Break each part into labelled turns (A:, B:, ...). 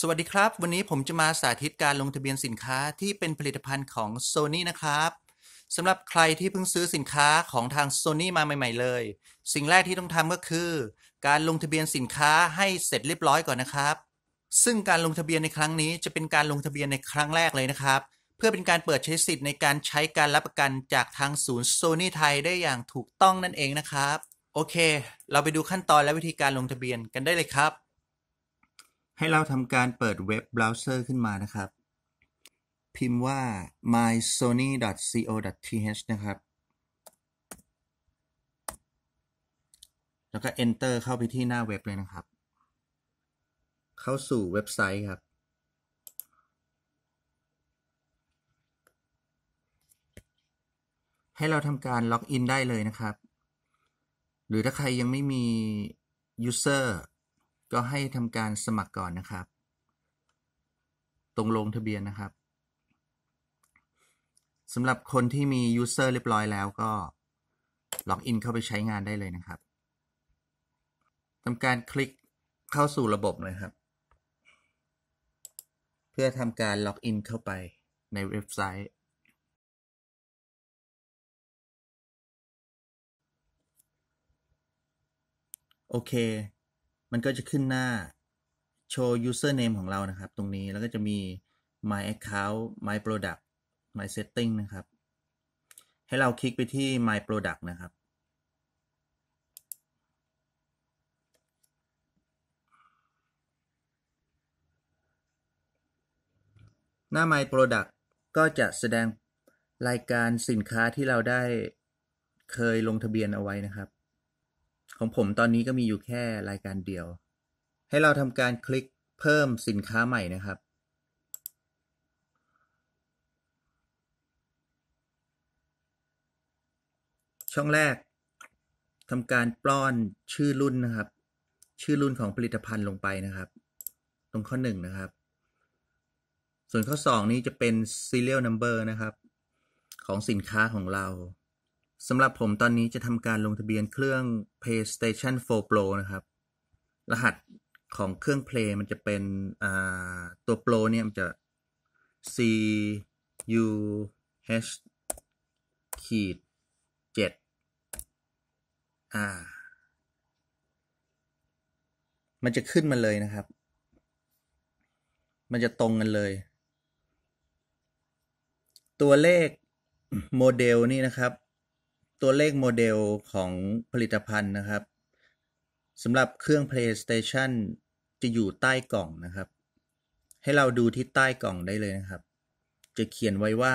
A: สวัสดีครับ วันนี้ผมจะมาสาธิตการลงทะเบียนสินค้าที่เป็นผลิตภัณฑ์ของ Sony นะครับสำหรับใครที่เพิ่งซื้อสินค้าของทาง Sony มาใหม่ ๆ เลย สิ่งแรกที่ต้องทำก็คือ การลงทะเบียนสินค้าให้เสร็จเรียบร้อยก่อนนะครับ ซึ่งการลงทะเบียนในครั้งนี้จะเป็นการลงทะเบียนในครั้งแรกเลยนะครับ เพื่อเป็นการเปิดใช้สิทธิ์ในการใช้การรับประกันจากทางศูนย์ Sony ไทยได้อย่างถูกต้องนั่นเองนะครับ โอเค เราไปดูขั้นตอนและวิธีการลงทะเบียนกันได้เลยครับ ให้เราทำการเปิดเว็บเบราว์เซอร์ขึ้นมานะครับ พิมพ์ว่า mysony.co.th นะครับ แล้วก็ enter เข้าไปที่หน้าเว็บเลยนะครับ เข้าสู่เว็บไซต์ครับ ให้เราทำการล็อกอินได้เลยนะครับ หรือถ้าใครยังไม่มี user ก็ให้ทำการสมัครก่อนนะครับ ตรงลงทะเบียนนะครับสำหรับคนที่มี user เรียบร้อยแล้วก็ล็อกอินเข้าไปใช้งานได้เลยนะครับทำการคลิกเข้าสู่ระบบเลยครับ เพื่อทำการล็อกอินเข้าไปในเว็บไซต์ โอเค มันก็จะขึ้นหน้าโชว์ username ของเรานะครับ ตรงนี้แล้วก็จะมี my account my product my setting นะครับ ให้เราคลิกไปที่ my product นะครับ หน้า my product ก็จะแสดงรายการสินค้าที่เราได้เคยลงทะเบียนเอาไว้นะครับ ของผมตอนนี้ก็มีอยู่แค่รายการเดียว ให้เราทำการคลิกเพิ่มสินค้าใหม่นะครับ ช่องแรกทำการปล้อนชื่อรุ่นนะครับ ชื่อรุ่นของผลิตภัณฑ์ลงไปนะครับ ตรงข้อหนึ่งนะครับ ส่วนข้อสองนี้จะเป็น serial number นะครับ ของสินค้าของเรา สำหรับผมตอนนี้จะทำการลงทะเบียนเครื่อง PlayStation 4 Pro นะครับ รหัสของเครื่อง Play มันจะเป็นตัว Pro เนี่ยมันจะ C U H ขีด7อ่า มันจะขึ้นมาเลยนะครับ มันจะตรงกันเลย ตัวเลขโมเดลนี่นะครับ ตัวเลขโมเดลของผลิตภัณฑ์นะครับสำหรับเครื่อง PlayStation จะอยู่ใต้กล่องนะครับ ให้เราดูที่ใต้กล่องได้เลยนะครับ จะเขียนไว้ว่า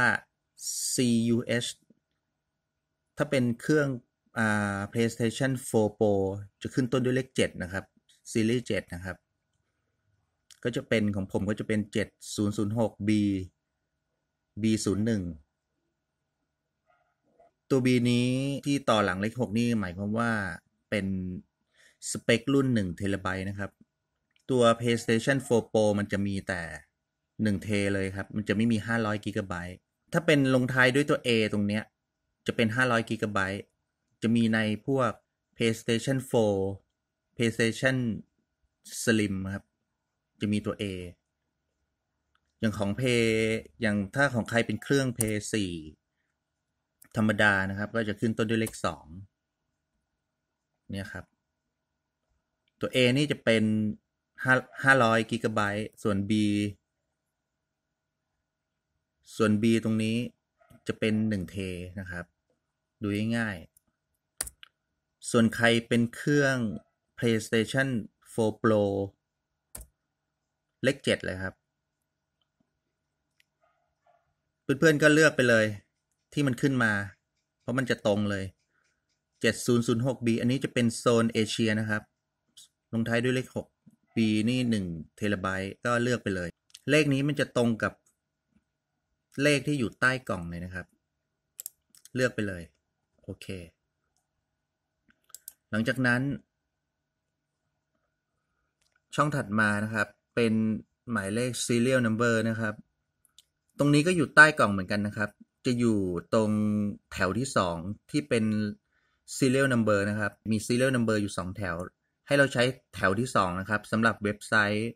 A: CUH ถ้าเป็นเครื่องอ่า PlayStation 4 Pro จะขึ้นต้นด้วยเลข 7 นะครับ ซีรีส์ 7 นะครับ ก็จะเป็นของผมก็จะเป็น 7006B B01 ตัว B นี้ที่ต่อหลังเลข6นี่หมายความว่าเป็นสเปครุ่น1เทราไบต์นะครับ ตัว PlayStation 4 Pro มันจะมีแต่1เทเลยครับ มันจะไม่มี500 g b ถ้าเป็นลงท้ายด้วยตัว A ตรงเนี้ย จะเป็น500 g b จะมีในพวก PlayStation 4 PlayStation Slim ครับ จะมีตัว A อย่างของ Play อย่างถ้าของใครเป็นเครื่อง Play 4 ธรรมดานะครับ ก็จะขึ้นต้นด้วยเลข2เนี่ยครับ ตัว A นี่จะเป็น500 g b ส่วน B ส่วน B ตรงนี้จะเป็น1เทนะครับ ดูง่ายๆ ส่วนใครเป็นเครื่อง PlayStation 4 Pro เลข7เลยครับ เพื่อนๆก็เลือกไปเลย ที่มันขึ้นมา เพราะมันจะตรงเลย 7006B อันนี้จะเป็นโซนเอเชียนะครับ ลงท้ายด้วยเลข 6 B นี่1เทราไบต์ก็เลือกไปเลย เลขนี้มันจะตรงกับเลขที่อยู่ใต้กล่องเลยนะครับ เลือกไปเลย โอเค หลังจากนั้น ช่องถัดมานะครับ เป็นหมายเลข serial number นะครับ ตรงนี้ก็อยู่ใต้กล่องเหมือนกันนะครับ จะอยู่ตรงแถวที่2ที่เป็น serial number นะครับ มี serial number อยู่2แถว ให้เราใช้แถวที่2นะครับสำหรับเว็บไซต์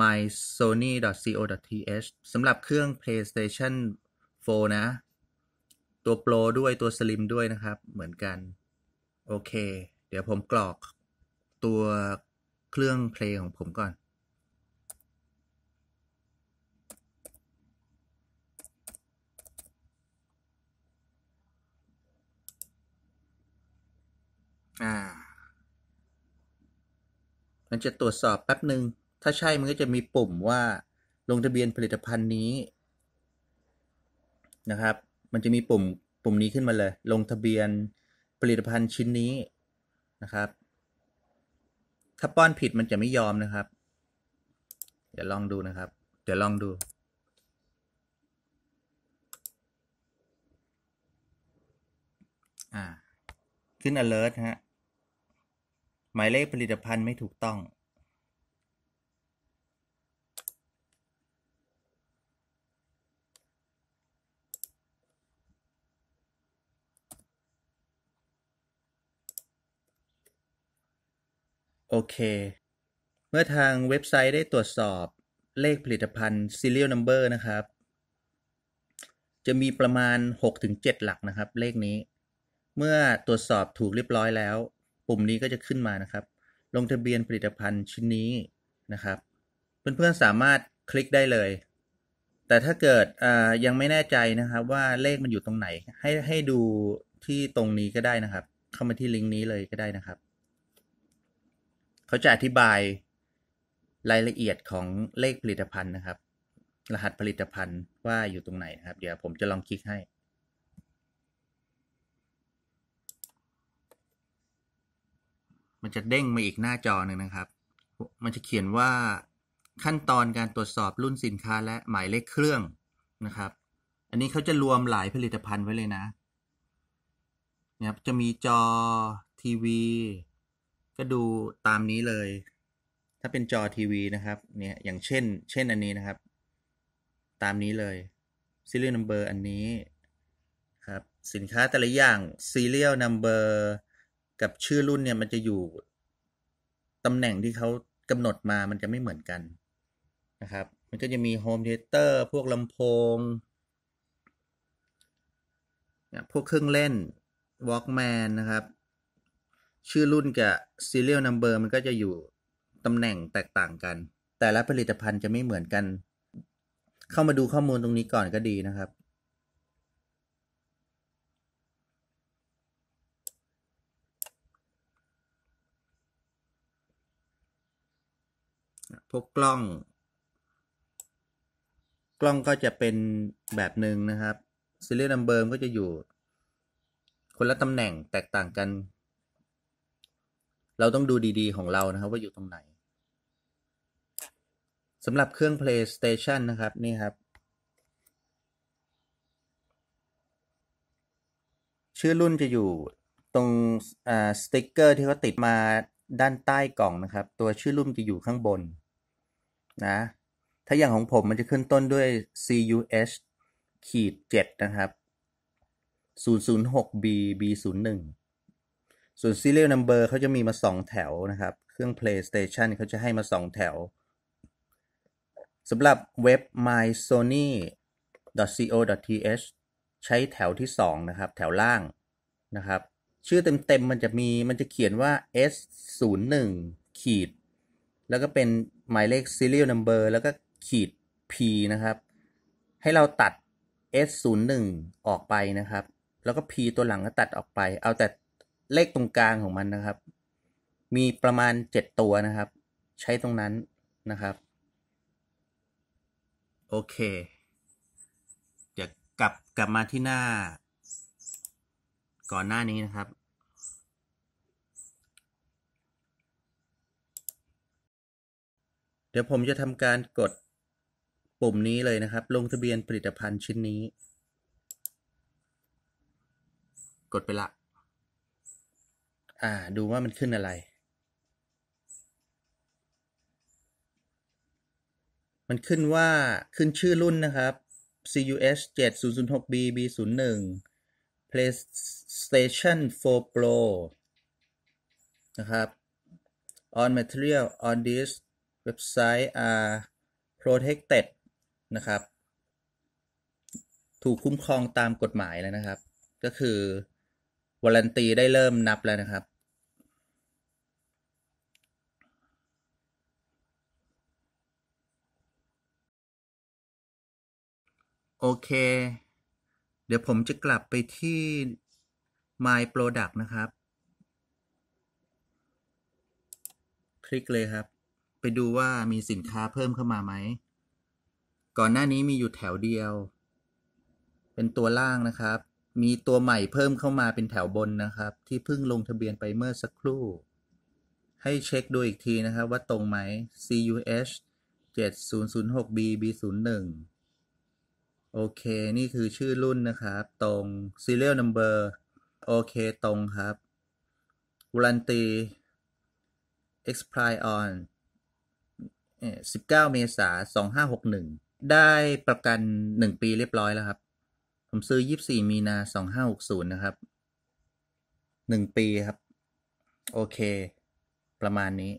A: mysony.co.th สำหรับเครื่อง PlayStation 4 นะ ตัว Pro ด้วยตัว Slim ด้วยนะครับ เหมือนกัน โอเค เดี๋ยวผมกรอกตัวเครื่อง Play ของผมก่อน อ่า มันจะตรวจสอบแป๊บหนึ่ง ถ้าใช่มันก็จะมีปุ่มว่าลงทะเบียนผลิตภัณฑ์นี้นะครับ มันจะมีปุ่มปุ่มนี้ขึ้นมาเลย ลงทะเบียนผลิตภัณฑ์ชิ้นนี้นะครับ ถ้าป้อนผิดมันจะไม่ยอมนะครับ เดี๋ยวลองดูนะครับ เดี๋ยวลองดูอ่า ขึ้น alert ฮะ หมายเลขผลิตภัณฑ์ไม่ถูกต้องโอเค เมื่อทางเว็บไซต์ได้ตรวจสอบเลขผลิตภัณฑ์ serial number นะครับ จะมีประมาณ 6-7 หลักนะครับ เลขนี้ เมื่อตรวจสอบถูกเรียบร้อยแล้ว ปุ่มนี้ก็จะขึ้นมานะครับ ลงทะเบียนผลิตภัณฑ์ชิ้นนี้นะครับ เพื่อนๆสามารถคลิกได้เลย แต่ถ้าเกิดยังไม่แน่ใจนะครับ ว่าเลขมันอยู่ตรงไหน ให้ให้ดูที่ตรงนี้ก็ได้นะครับ เข้ามาที่ลิงก์นี้เลยก็ได้นะครับ เขาจะอธิบายรายละเอียดของเลขผลิตภัณฑ์นะครับ รหัสผลิตภัณฑ์ว่าอยู่ตรงไหนนะครับ เดี๋ยวผมจะลองคลิกให้ มันจะเด้งมาอีกหน้าจอหนึ่งนะครับ มันจะเขียนว่าขั้นตอนการตรวจสอบรุ่นสินค้าและหมายเลขเครื่องนะครับ อันนี้เขาจะรวมหลายผลิตภัณฑ์ไว้เลยนะเนี่ยจะมีจอทีวี ก็ดูตามนี้เลย ถ้าเป็นจอทีวีนะครับเนี่ยอย่างเช่น เช่นอันนี้นะครับ ตามนี้เลย serial number อันนี้ครับสินค้าแต่ละอย่าง serial number กับชื่อรุ่นเนี่ยมันจะอยู่ตำแหน่งที่เขากำหนดมามันจะไม่เหมือนกันนะครับ มันก็จะมีโฮมเทเตอร์พวกลำโพง พวกเครื่องเล่น Walkman นะครับ ชื่อรุ่นกับ serial number มันก็จะอยู่ตำแหน่งแตกต่างกัน แต่ละผลิตภัณฑ์จะไม่เหมือนกัน เข้ามาดูข้อมูลตรงนี้ก่อนก็ดีนะครับ พวกกล้อง กล้องก็จะเป็นแบบหนึ่งนะครับ serial number ก็จะอยู่ คนละตำแหน่งแตกต่างกัน เราต้องดูดีๆ ของเรานะครับว่าอยู่ตรงไหนสำหรับเครื่อง PlayStation นะครับ นี่ครับ ชื่อรุ่นจะอยู่ตรงสติ๊กเกอร์ที่เขาติดมาด้านใต้กล่องนะครับ ตัวชื่อรุ่นจะอยู่ข้างบน นะ ถ้าอย่างของผมมันจะขึ้นต้นด้วย CUH ขีด7นะครับ 006B B01 ส่วน serial number เขาจะมีมา 2 แถวนะครับ เครื่อง PlayStation เขาจะให้มา 2 แถวสำหรับเว็บ mysony.co.th ใช้แถวที่ 2 นะครับ แถวล่างนะครับ ชื่อเต็มๆมันจะมีมันจะเขียนว่า S01 ขีด แล้วก็เป็นหมายเลข serial number แล้วก็ขีด P นะครับ ให้เราตัด S01 ออกไปนะครับ แล้วก็ P ตัวหลังก็ตัดออกไป เอาแต่เลขตรงกลางของมันนะครับ มีประมาณ 7 ตัวนะครับ ใช้ตรงนั้นนะครับ โอเค เดี๋ยวกลับกลับมาที่หน้า ก่อนหน้านี้นะครับ ดี๋ยวผมจะทำการกดปุ่มนี้เลยนะครับ ลงทะเบียนผลิตภัณฑ์ชิ้นนี้ กดไปละ อ่า ดูว่ามันขึ้นอะไร มันขึ้นว่าขึ้นชื่อรุ่นนะครับ CUS 7006B B01 PlayStation 4 Pro นะครับ on material on this เว็บไซต์ are protected นะครับ ถูกคุ้มครองตามกฎหมายแล้วนะครับ ก็คือวารันตีได้เริ่มนับแล้วนะครับ โอเค เดี๋ยวผมจะกลับไปที่ My Product นะครับ คลิกเลยครับ ไปดูว่ามีสินค้าเพิ่มเข้ามาไหม ก่อนหน้านี้มีอยู่แถวเดียว เป็นตัวล่างนะครับ มีตัวใหม่เพิ่มเข้ามาเป็นแถวบนนะครับ ที่เพิ่งลงทะเบียนไปเมื่อสักครู่ ให้เช็คดูอีกทีนะครับ ว่าตรงไหม CUH 7006B B01 โอเค นี่คือชื่อรุ่นนะครับ ตรง serial number โอเค ตรงครับ warranty expire on 19 เมษายน 2561 ได้ประกัน 1 ปีเรียบร้อยแล้วครับ ผมซื้อ 24 มีนา 2560 นะครับ 1 ปีครับ โอเค ประมาณนี้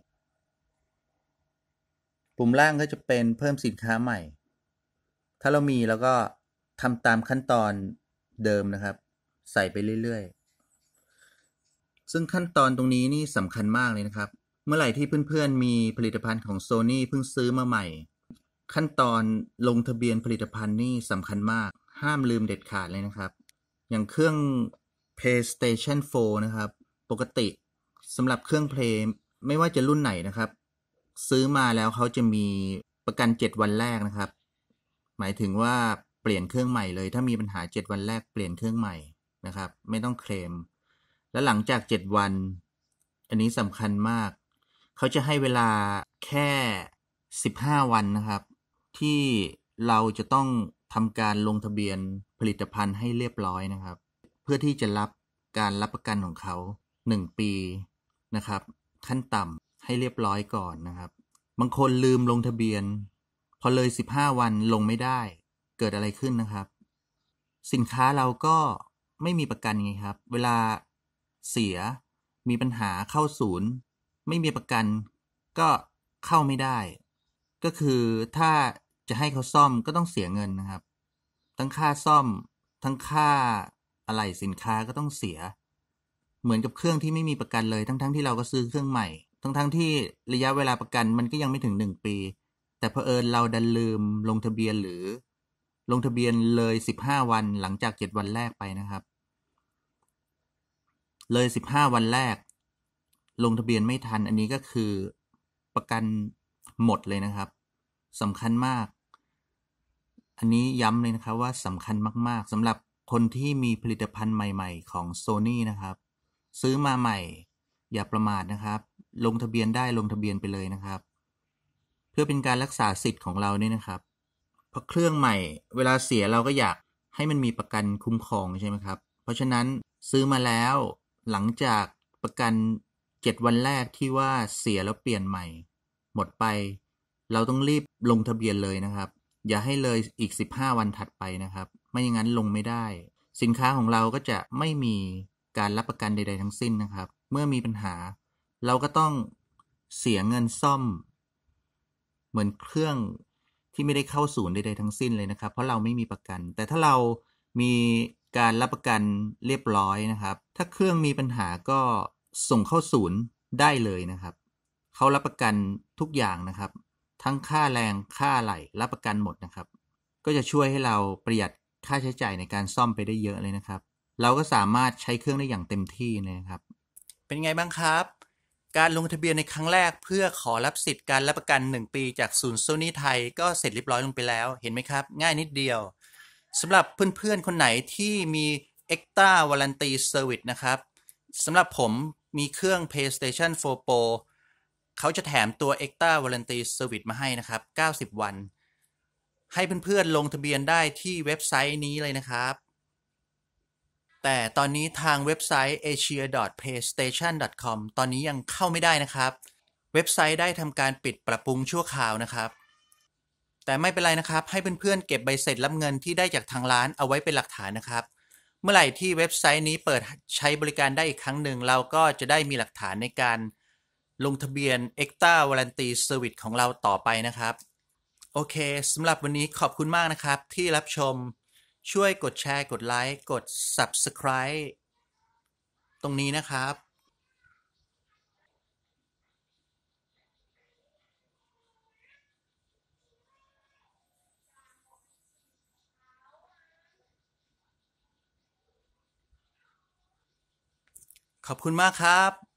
A: ปุ่มล่างก็จะเป็นเพิ่มสินค้าใหม่ ถ้าเรามีแล้วก็ทำตามขั้นตอนเดิมนะครับ ใส่ไปเรื่อยๆ ซึ่งขั้นตอนตรงนี้นี่สำคัญมากเลยนะครับ เมื่อไหร่ที่เพื่อนๆ มีผลิตภัณฑ์ของ Sony เพิ่งซื้อมาใหม่ ขั้นตอนลงทะเบียนผลิตภัณฑ์นี่สำคัญมาก ห้ามลืมเด็ดขาดเลยนะครับ อย่างเครื่อง PlayStation 4 นะครับ ปกติสำหรับเครื่องเพลงไม่ว่าจะรุ่นไหนนะครับ ซื้อมาแล้วเขาจะมีประกัน 7 วันแรกนะครับ หมายถึงว่าเปลี่ยนเครื่องใหม่เลย ถ้ามีปัญหา 7 วันแรกเปลี่ยนเครื่องใหม่นะครับ ไม่ต้องเคลม แล้วหลังจาก 7 วัน อันนี้สำคัญมาก เขาจะให้เวลาแค่ 15 วันนะครับ ที่เราจะต้องทำการลงทะเบียนผลิตภัณฑ์ให้เรียบร้อยนะครับ เพื่อที่จะรับการรับประกันของเขา 1 ปีนะครับ ขั้นต่ำให้เรียบร้อยก่อนนะครับ บางคนลืมลงทะเบียน พอเลย 15 วันลงไม่ได้ เกิดอะไรขึ้นนะครับ สินค้าเราก็ไม่มีประกันไงครับ เวลาเสียมีปัญหาเข้าศูนย์ ไม่มีประกันก็เข้าไม่ได้ ก็คือถ้าจะให้เขาซ่อมก็ต้องเสียเงินนะครับ ทั้งค่าซ่อม ทั้งค่าอะไหล่สินค้าก็ต้องเสีย เหมือนกับเครื่องที่ไม่มีประกันเลย ทั้งๆทที่เราก็ซื้อเครื่องใหม่ ทั้งๆทที่ระยะเวลาประกันมันก็ยังไม่ถึงหนึ่งปี แต่เผอิญเราดันลืมลงทะเบียนหรือ ลงทะเบียนเลย15วันหลังจาก7วันแรกไปนะครับ เลย15วันแรก ลงทะเบียนไม่ทันอันนี้ก็คือประกันหมดเลยนะครับสำคัญมาก อันนี้ย้ำเลยนะครับว่าสำคัญมากๆสำหรับคนที่มีผลิตภัณฑ์ใหม่ ๆ ของ Sony นะครับ ซื้อมาใหม่ อย่าประมาทนะครับ ลงทะเบียนได้ลงทะเบียนไปเลยนะครับ เพื่อเป็นการรักษาสิทธิ์ของเราเนี่ยนะครับเพราะเครื่องใหม่ เวลาเสียเราก็อยากให้มันมีประกันคุ้มครองใช่ไหมครับ เพราะฉะนั้นซื้อมาแล้วหลังจากประกัน 7วันแรกที่ว่าเสียแล้วเปลี่ยนใหม่ หมดไป เราต้องรีบลงทะเบียนเลยนะครับ อย่าให้เลยอีก 15 วันถัดไปนะครับ ไม่อย่างนั้นลงไม่ได้ สินค้าของเราก็จะไม่มีการรับประกันใด ๆ ทั้งสิ้นนะครับ เมื่อมีปัญหา เราก็ต้องเสียเงินซ่อม เหมือนเครื่องที่ไม่ได้เข้าศูนย์ใดๆทั้งสิ้นเลยนะครับ เพราะเราไม่มีประกัน แต่ถ้าเรามีการรับประกันเรียบร้อยนะครับ ถ้าเครื่องมีปัญหาก็ ส่งเข้าศูนย์ได้เลยนะครับ เขารับประกันทุกอย่างนะครับ ทั้งค่าแรงค่าไหลรับประกันหมดนะครับ ก็จะช่วยให้เราประหยัดค่าใช้จ่ายในการซ่อมไปได้เยอะเลยนะครับ เราก็สามารถใช้เครื่องได้อย่างเต็มที่นะครับ เป็นไงบ้างครับ การลงทะเบียนในครั้งแรกเพื่อขอรับสิทธิ์การรับประกัน 1 ปีจากศูนย์โซนี่ไทย ก็เสร็จเรียบร้อยลงไปแล้ว เห็นไหมครับ ง่ายนิดเดียวสำหรับเพื่อนๆคนไหนที่มี Extra Warranty Service นะครับสำหรับผม มีเครื่อง PlayStation 4 Pro เขาจะแถมตัว Extra Warranty Service มาให้นะครับ 90 วัน ให้เพื่อนๆลงทะเบียนได้ที่เว็บไซต์นี้เลยนะครับ แต่ตอนนี้ทางเว็บไซต์ asia.playstation.com ตอนนี้ยังเข้าไม่ได้นะครับ เว็บไซต์ได้ทำการปิดปรับปรุงชั่วคราวนะครับแต่ไม่เป็นไรนะครับ ให้เพื่อนๆเก็บใบเสร็จรับเงินที่ได้จากทางร้านเอาไว้เป็นหลักฐานนะครับ เมื่อไหร่ที่เว็บไซต์นี้เปิดใช้บริการได้อีกครั้งหนึ่ง เราก็จะได้มีหลักฐานในการลงทะเบียน e c t a Warranty Service ของเราต่อไปนะครับ โอเคสำหรับวันนี้ขอบคุณมากนะครับ ที่รับชมช่วยกดแชร์ กดไลค์ กด Subscribe ตรงนี้นะครับ ขอบคุณมากครับ